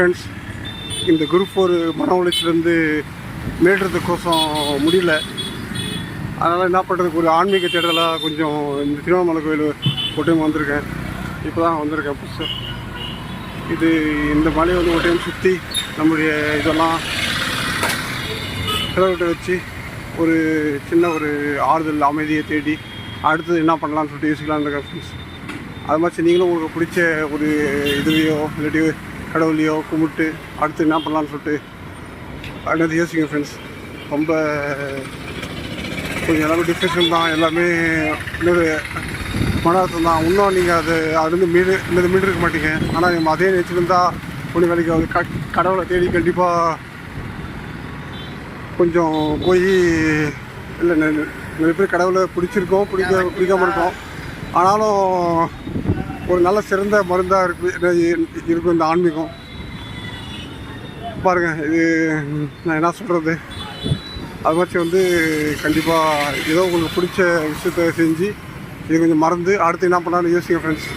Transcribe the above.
Friends இந்த group ஒரு மன உழைச்சிலேருந்து மேடுறதுக்கோசம் முடியல. அதனால் என்ன பண்ணுறதுக்கு ஒரு ஆன்மீக தேடலாக கொஞ்சம் இந்த திருவண்ணாமலை கோயில் ஒரு டைம் வந்திருக்கேன். இப்போ தான் வந்திருக்கேன் புதுசு. இது இந்த மலையை வந்து ஒரு டைம் சுற்றி நம்முடைய இதெல்லாம் கிலோமீட்டர் வச்சு ஒரு சின்ன ஒரு ஆறுதல் அமைதியை தேடி அடுத்தது என்ன பண்ணலாம்னு சொல்லிட்டு யோசிக்கலான்னு இருக்கேன் ஃப்ரெண்ட்ஸ் அது மாதிரி நீங்களும் உங்களுக்கு பிடிச்ச ஒரு இதுலேயோ இல்லாட்டி கடவுளையோ கும்பிட்டு அடுத்து என்ன பண்ணலாம்னு சொல்லிட்டு அடுத்து யோசிங்க ஃப்ரெண்ட்ஸ் ரொம்ப கொஞ்சம் எல்லாமே டிப்ரெஷன் தான் எல்லாமே இன்னொரு மன அழுத்தம் தான். இன்னும் நீங்கள் அது அதுலேருந்து மீடு இன்னது மீண்டு இருக்க மாட்டீங்க. ஆனால் நம்ம அதே நினச்சிருந்தா ஒன்று வேலைக்கு ஆகுது. க கடவுளை தேடி கண்டிப்பாக கொஞ்சம் போய் இல்லை நிறைய பேர் கடவுளை பிடிச்சிருக்கோம் பிடிக்க பிடிக்காம இருக்கோம். ஆனாலும் ஒரு நல்ல சிறந்த மருந்தாக இருக்கு இருக்கும் இந்த ஆன்மீகம். பாருங்கள் இது நான் என்ன சொல்கிறது அது மாதிரி வந்து கண்டிப்பாக ஏதோ உங்களுக்கு பிடிச்ச விஷயத்த செஞ்சு இது கொஞ்சம் மறந்து அடுத்து என்ன பண்ணாலும் யோசிங்க ஃப்ரெண்ட்ஸ்